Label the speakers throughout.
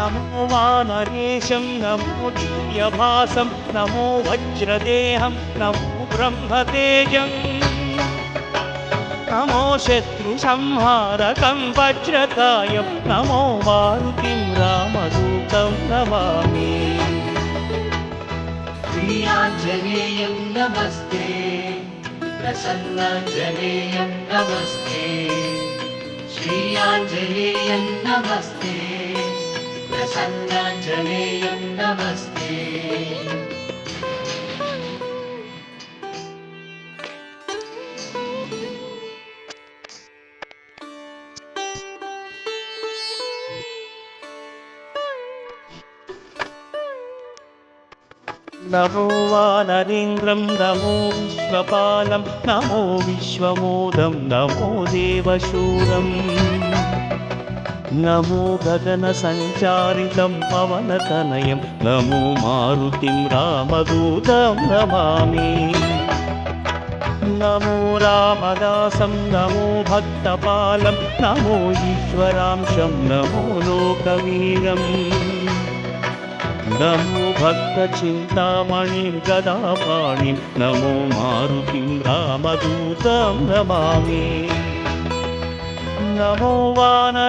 Speaker 1: नमो वानरेशं नमो दिव्यभासं नमो वज्रदेहं नमो ब्रह्मतेजं नमो शत्रुसंहारकं वज्रतायं नमो मारुतिं रामदूतं नमामि
Speaker 2: प्रियाञ्जनेयं नमस्ते प्रसन्नाञ्जनेयं नमस्ते श्रीयाञ्जनेयं नमस्ते नमो वानरेन्द्रं
Speaker 1: नमो विश्वपालं नमो विश्वमोदं नमो देवशूरम्। నమో గగన సంచారితం పవనతనయం నమో మారుతిం రామదూతం నమామి. నమో రామదాసం నమో భక్తపాలం నమో ఈశ్వరాంశం నమో లోకవీరం. నమో భక్త చింతామణి గదాపాణి నమో మారుతిం రామదూతం నమామి. నమో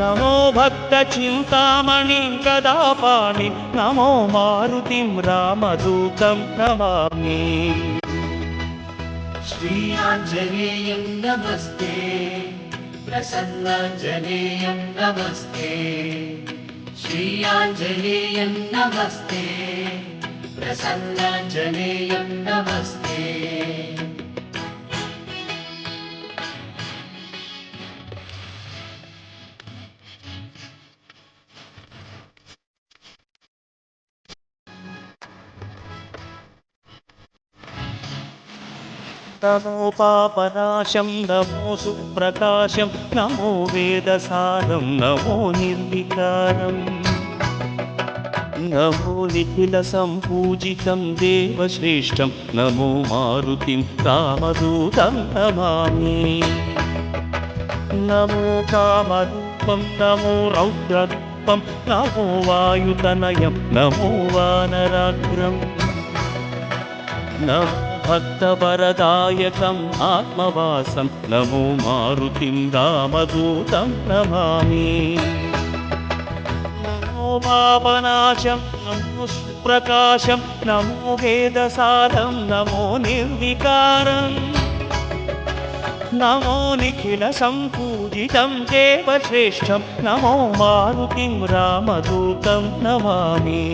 Speaker 1: नमो भक्तचिन्तामणिं कदापाणिं नमो मारुतिं रामदूतं नमामि।
Speaker 2: श्रीयाञ्जनेयं नमस्ते प्रसन्नाञ्जनेयं नमस्ते। श्रीयाञ्जनेयं नमस्ते प्रसन्नाञ्जनेयं नमस्ते।
Speaker 1: నమో పాపనాశం నమో సుప్రకాశం నమో వేదసారం నమో నిర్వికారం. నమో నిఖిల సంపూజితం దేవశ్రేష్టం నమో మారుతిం రామదూతం నమామి. నమో కామరూపం నమో రౌద్రరూపం నమో వాయుతనయం నమో వానరాగ్రం. भक्तभरदायकम् आत्मवासं नमो मारुतिं रामदूतं नमामि। नमो पापनाशं नमो सुप्रकाशं नमो वेदसारं नमो निर्विकारम् नमो निखिलसम्पूजितं देवश्रेष्ठं नमो मारुतिं रामदूतं नमामि।